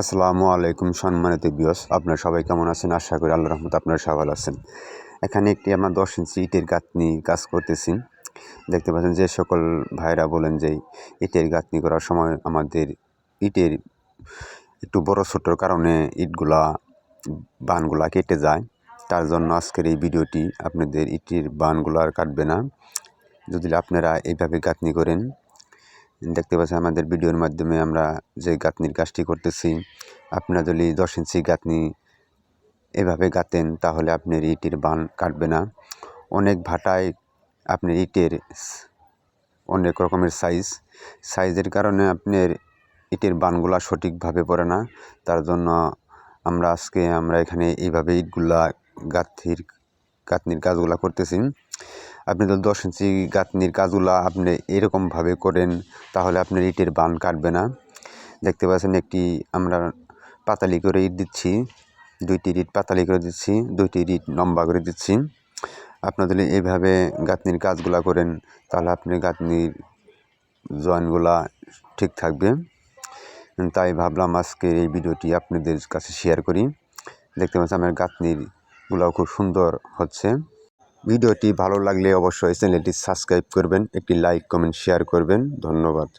আসসালামু আলাইকুম সম্মানিত বিয়স আপনারা সবাই কেমন আছেন? আশা করি আল্লাহ রহমত আপনারা সবাই আছেন। এখানে একটি আমরা দশ ইঞ্চি ইটের গাঁথনি কাজ করতেছি। দেখতে পাচ্ছেন যে সকল ভাইরা বলেন যে ইটের গাঁথনি করার সময় আমাদের ইটের একটু বড় ছোটোর কারণে ইটগুলা, বানগুলা কেটে যায়। তার জন্য আজকের এই ভিডিওটি আপনাদের ইটের বানগুলো আর কাটবে না। যদি আপনারা এইভাবে গাঁথনি করেন দেখতে পাচ্ছেন, আমাদের ভিডিওর মাধ্যমে আমরা যে গাঁথনির কাজটি করতেছি, আপনারা যদি দশ ইঞ্চি গাঁথনি এভাবে গাঁতেন তাহলে আপনার ইটের বান কাটবে না। অনেক ভাটায় আপনার ইটের অনেক রকমের সাইজ সাইজের কারণে আপনার ইটের বানগুলা সঠিকভাবে পড়ে না। তার জন্য আমরা আজকে আমরা এখানে এইভাবে ইটগুলা গাঁথির, গাঁথনির কাজগুলা করতেছি। আপনি যদি দশ ইঞ্চি গাঁথনির কাজগুলো আপনি এরকমভাবে করেন, তাহলে আপনার ইটের বান কাটবে না। দেখতে পাচ্ছেন একটি আমরা পাতালি করে ইট দিচ্ছি, দুইটি ইট পাতালি করে দিচ্ছি, দুইটি ইট লম্বা করে দিচ্ছি। আপনার যদি এইভাবে গাঁথনির কাজগুলা করেন, তাহলে আপনি গাঁথনির জয়েনগুলা ঠিক থাকবে। তাই ভাবলাম আজকে এই ভিডিওটি আপনাদের কাছে শেয়ার করি। দেখতে পাচ্ছেন আমার গাঁথনিরগুলোও খুব সুন্দর হচ্ছে। ভিডিওটি ভালো লাগলে অবশ্যই চ্যানেলটি সাবস্ক্রাইব করবেন একটি লাইক কমেন্ট শেয়ার করবেন। ধন্যবাদ।